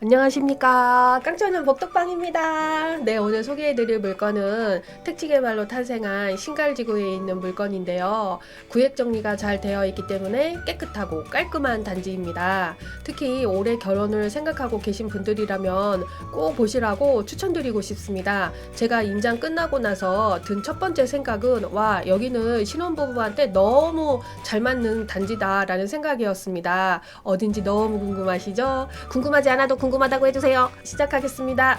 안녕하십니까. 깡짜는 복덕방입니다. 네 오늘 소개해드릴 물건은 특지개발로 탄생한 신갈지구에 있는 물건인데요. 구획 정리가 잘 되어 있기 때문에 깨끗하고 깔끔한 단지입니다. 특히 올해 결혼을 생각하고 계신 분들이라면 꼭 보시라고 추천드리고 싶습니다. 제가 임장 끝나고 나서 든 첫 번째 생각은 와 여기는 신혼부부한테 너무 잘 맞는 단지다 라는 생각이었습니다. 어딘지 너무 궁금하시죠? 궁금하지 않아도 궁금 하다고 해주세요. 시작하겠습니다.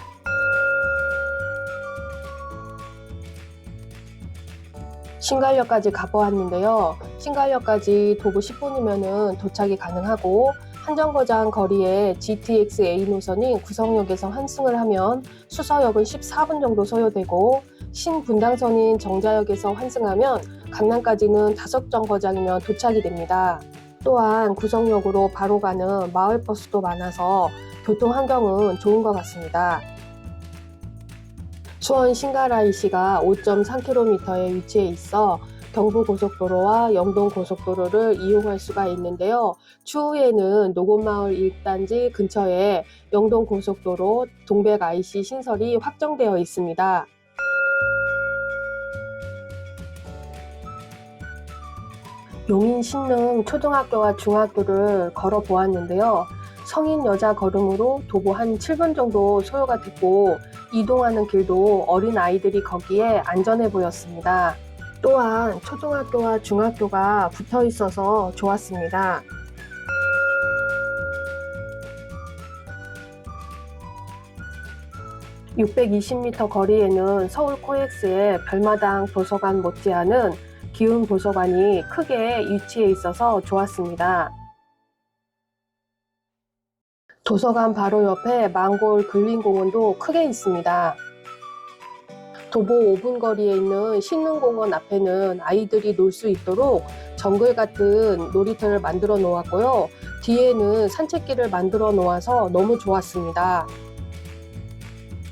신갈역까지 가보았는데요. 신갈역까지 도보 10분이면 도착이 가능하고 한정거장 거리에 GTX A 노선인 구성역에서 환승을 하면 수서역은 14분 정도 소요되고 신분당선인 정자역에서 환승하면 강남까지는 다섯 정거장이면 도착이 됩니다. 또한 구성역으로 바로 가는 마을버스도 많아서 교통 환경은 좋은 것 같습니다. 수원 신가라이시가 5.3km에 위치해 있어 경부고속도로와 영동고속도로를 이용할 수가 있는데요. 추후에는 노곤마을 1단지 근처에 영동고속도로 동백 IC 신설이 확정되어 있습니다. 용인 신릉 초등학교와 중학교를 걸어 보았는데요. 성인 여자 걸음으로 도보 한 7분 정도 소요가 됐고 이동하는 길도 어린 아이들이 거기에 안전해 보였습니다. 또한 초등학교와 중학교가 붙어 있어서 좋았습니다. (620m) 거리에는 서울 코엑스의 별마당 도서관 못지않은 기운 도서관이 크게 위치해 있어서 좋았습니다. 도서관 바로 옆에 망골 근린공원도 크게 있습니다. 도보 5분 거리에 있는 신흥공원 앞에는 아이들이 놀 수 있도록 정글 같은 놀이터를 만들어 놓았고요. 뒤에는 산책길을 만들어 놓아서 너무 좋았습니다.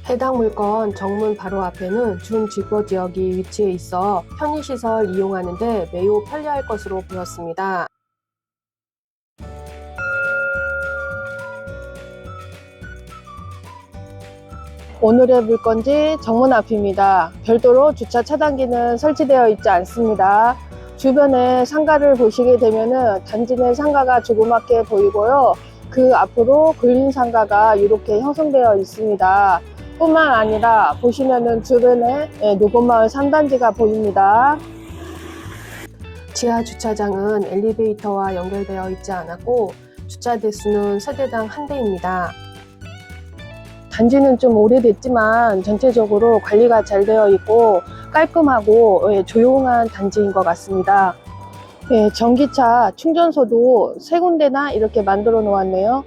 해당 물건 정문 바로 앞에는 준지구 지역이 위치해 있어 편의시설 이용하는데 매우 편리할 것으로 보였습니다. 오늘의 물건지 정문 앞입니다. 별도로 주차 차단기는 설치되어 있지 않습니다. 주변에 상가를 보시게 되면 단지 내 상가가 조그맣게 보이고요. 그 앞으로 근린 상가가 이렇게 형성되어 있습니다. 뿐만 아니라 보시면은 주변에 예, 노곤마을 3단지가 보입니다. 지하 주차장은 엘리베이터와 연결되어 있지 않았고 주차 대수는 세대당 한 대입니다. 단지는 좀 오래됐지만 전체적으로 관리가 잘 되어 있고 깔끔하고 예, 조용한 단지인 것 같습니다. 예, 전기차 충전소도 세 군데나 이렇게 만들어 놓았네요.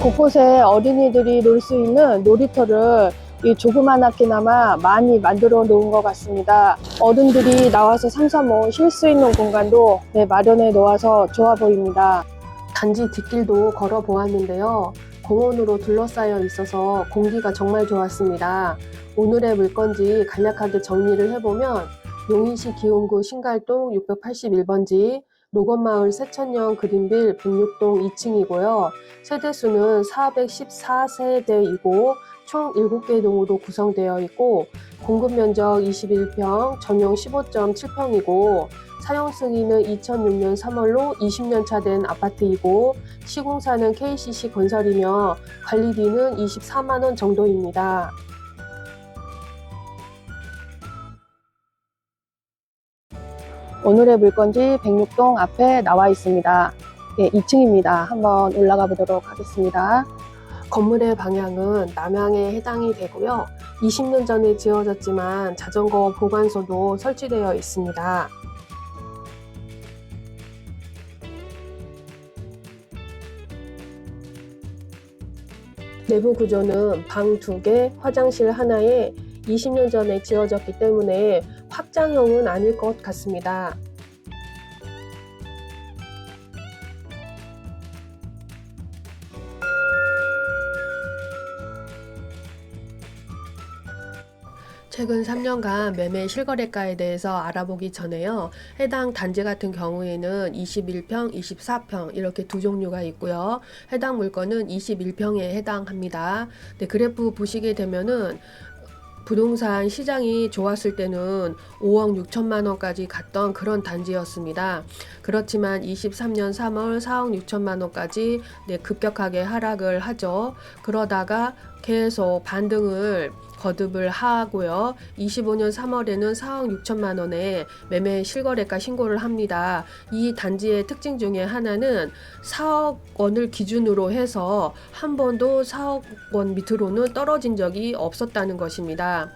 곳곳에 어린이들이 놀 수 있는 놀이터를 이 조그만하게나마 많이 만들어 놓은 것 같습니다. 어른들이 나와서 삼삼오오 쉴 수 있는 공간도 네, 마련해 놓아서 좋아 보입니다. 단지 뒷길도 걸어 보았는데요. 공원으로 둘러싸여 있어서 공기가 정말 좋았습니다. 오늘의 물건지 간략하게 정리를 해보면 용인시 기흥구 신갈동 681번지 노건마을 세천령 그린빌 106동 2층이고요. 세대수는 414세대이고 총 7개 동으로 구성되어 있고 공급 면적 21평, 전용 15.7평이고 사용 승인은 2006년 3월로 20년 차 된 아파트이고 시공사는 KCC 건설이며 관리비는 24만 원 정도입니다. 오늘의 물건지 106동 앞에 나와 있습니다. 예, 2층입니다. 한번 올라가 보도록 하겠습니다. 건물의 방향은 남향에 해당이 되고요. 20년 전에 지어졌지만 자전거 보관소도 설치되어 있습니다. 내부 구조는 방 2개, 화장실 하나에 20년 전에 지어졌기 때문에 확장형은 아닐 것 같습니다. 최근 3년간 매매 실거래가에 대해서 알아보기 전에요. 해당 단지 같은 경우에는 21평, 24평 이렇게 두 종류가 있고요. 해당 물건은 21평에 해당합니다. 네, 그래프 보시게 되면은 부동산 시장이 좋았을 때는 5억 6천만 원까지 갔던 그런 단지였습니다. 그렇지만 23년 3월 4억 6천만 원까지 네, 급격하게 하락을 하죠. 그러다가 계속 반등을 거듭을 하고요. 25년 3월에는 4억 6천만 원에 매매 실거래가 신고를 합니다. 이 단지의 특징 중에 하나는 4억 원을 기준으로 해서 한 번도 4억 원 밑으로는 떨어진 적이 없었다는 것입니다.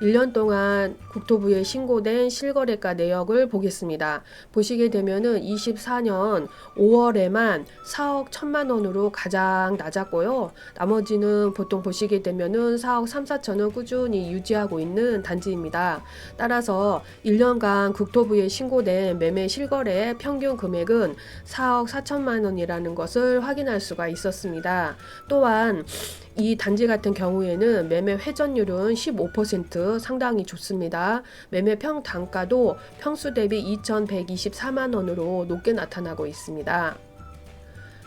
1년 동안 국토부에 신고된 실거래가 내역을 보겠습니다. 보시게 되면은 24년 5월에만 4억 1천만 원으로 가장 낮았고요. 나머지는 보통 보시게 되면은 4억 3, 4천은 꾸준히 유지하고 있는 단지입니다. 따라서 1년간 국토부에 신고된 매매 실거래 평균 금액은 4억 4천만 원이라는 것을 확인할 수가 있었습니다. 또한 이 단지 같은 경우에는 매매 회전율은 15% 상당히 좋습니다. 매매 평 단가도 평수 대비 2,124만 원으로 높게 나타나고 있습니다.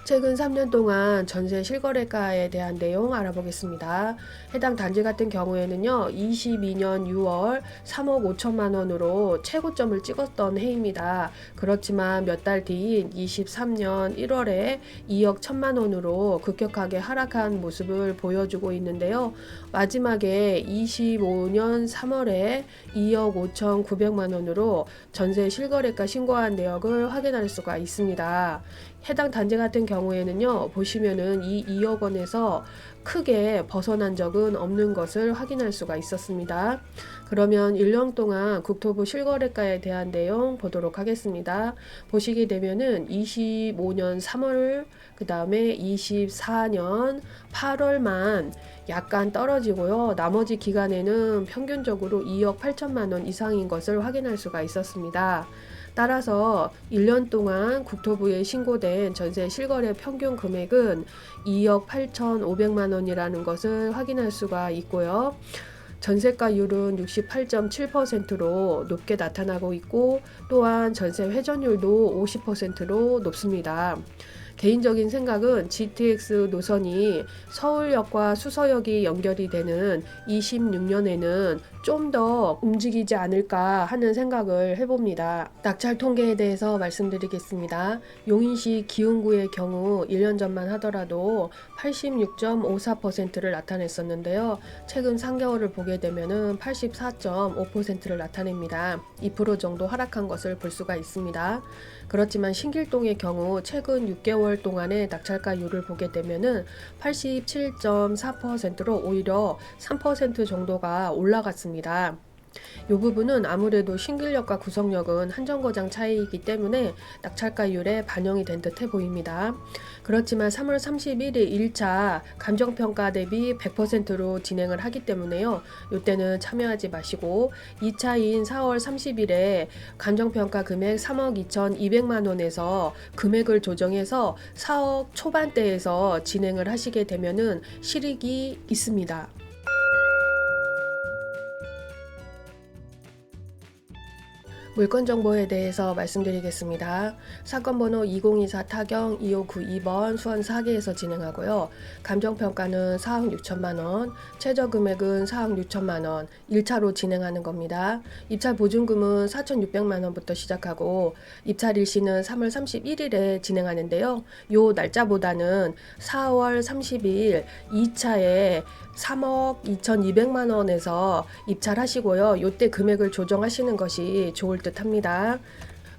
최근 3년 동안 전세 실거래가에 대한 내용 알아보겠습니다. 해당 단지 같은 경우에는요, 22년 6월 3억 5천만 원으로 최고점을 찍었던 해입니다. 그렇지만 몇 달 뒤인 23년 1월에 2억 1천만 원으로 급격하게 하락한 모습을 보여주고 있는데요. 마지막에 25년 3월에 2억 5천 9백만 원으로 전세 실거래가 신고한 내역을 확인할 수가 있습니다. 해당 단지 같은 경우에는요, 보시면은 이 2억 원에서 크게 벗어난 적은 없는 것을 확인할 수가 있었습니다. 그러면 1년 동안 국토부 실거래가에 대한 내용 보도록 하겠습니다. 보시게 되면은 25년 3월, 그 다음에 24년 8월만 약간 떨어지고요. 나머지 기간에는 평균적으로 2억 8천만 원 이상인 것을 확인할 수가 있었습니다. 따라서 1년 동안 국토부에 신고된 전세 실거래 평균 금액은 2억 8,500만 원이라는 것을 확인할 수가 있고요. 전세가율은 68.7%로 높게 나타나고 있고 또한 전세 회전율도 50%로 높습니다. 개인적인 생각은 GTX 노선이 서울역과 수서역이 연결이 되는 26년에는 좀 더 움직이지 않을까 하는 생각을 해봅니다. 낙찰 통계에 대해서 말씀드리겠습니다. 용인시 기흥구의 경우 1년 전만 하더라도 86.54%를 나타냈었는데요. 최근 3개월을 보게 되면은 84.5%를 나타냅니다. 2% 정도 하락한 것을 볼 수가 있습니다. 그렇지만 신길동의 경우 최근 6개월 동안의 낙찰가율을 보게 되면은 87.4%로 오히려 3% 정도가 올라갔습니다. 이 부분은 아무래도 신길역과 구성역은 한정거장 차이이기 때문에 낙찰가율에 반영이 된 듯해 보입니다. 그렇지만 3월 31일 1차 감정평가 대비 100%로 진행을 하기 때문에요. 이때는 참여하지 마시고 2차인 4월 30일에 감정평가 금액 3억 2,200만 원에서 금액을 조정해서 4억 초반대에서 진행을 하시게 되면은 실익이 있습니다. 물건 정보에 대해서 말씀드리겠습니다. 사건 번호 2024 타경 2592번 수원 4개에서 진행하고요. 감정평가는 4억 6천만 원, 최저 금액은 4억 6천만 원, 1차로 진행하는 겁니다. 입찰 보증금은 4,600만 원부터 시작하고 입찰 일시는 3월 31일에 진행하는데요. 요 날짜보다는 4월 30일 2차에 3억 2,200만 원에서 입찰하시고요. 요때 금액을 조정하시는 것이 좋을 듯 합니다.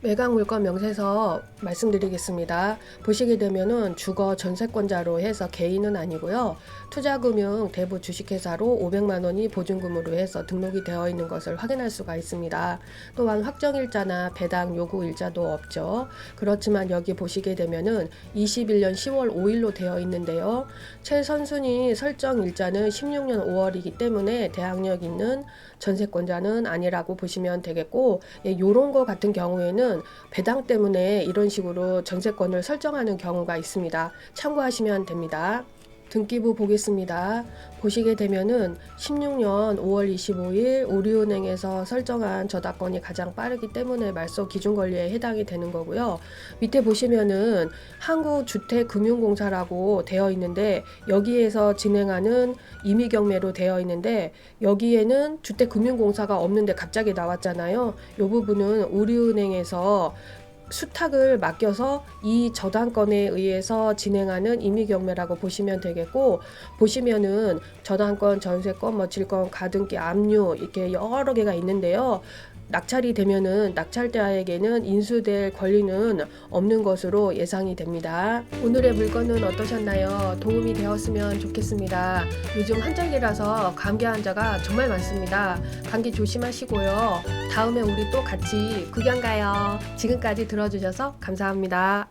매각 물건 명세서 말씀드리겠습니다. 보시게 되면은 주거 전세권자로 해서 개인은 아니고요. 투자금융 대부 주식회사로 500만 원이 보증금으로 해서 등록이 되어 있는 것을 확인할 수가 있습니다. 또한 확정일자나 배당 요구 일자도 없죠. 그렇지만 여기 보시게 되면은 21년 10월 5일로 되어 있는데요. 최선순위 설정 일자는 16년 5월이기 때문에 대항력 있는 전세권자는 아니라고 보시면 되겠고, 예, 요런 거 같은 경우에는 배당 때문에 이런 식으로 전세권을 설정하는 경우가 있습니다. 참고하시면 됩니다. 등기부 보겠습니다. 보시게 되면은 16년 5월 25일 우리은행에서 설정한 저당권이 가장 빠르기 때문에 말소 기준 권리에 해당이 되는 거고요. 밑에 보시면은 한국주택금융공사라고 되어 있는데 여기에서 진행하는 임의경매로 되어 있는데 여기에는 주택금융공사가 없는데 갑자기 나왔잖아요. 이 부분은 우리은행에서 수탁을 맡겨서 이 저당권에 의해서 진행하는 임의경매라고 보시면 되겠고 보시면은 저당권, 전세권, 뭐 질권, 가등기, 압류 이렇게 여러 개가 있는데요. 낙찰이 되면은 낙찰자에게는 인수될 권리는 없는 것으로 예상이 됩니다. 오늘의 물건은 어떠셨나요? 도움이 되었으면 좋겠습니다. 요즘 한절기라서 감기 환자가 정말 많습니다. 감기 조심하시고요. 다음에 우리 또 같이 구경 가요. 지금까지 들어주셔서 감사합니다.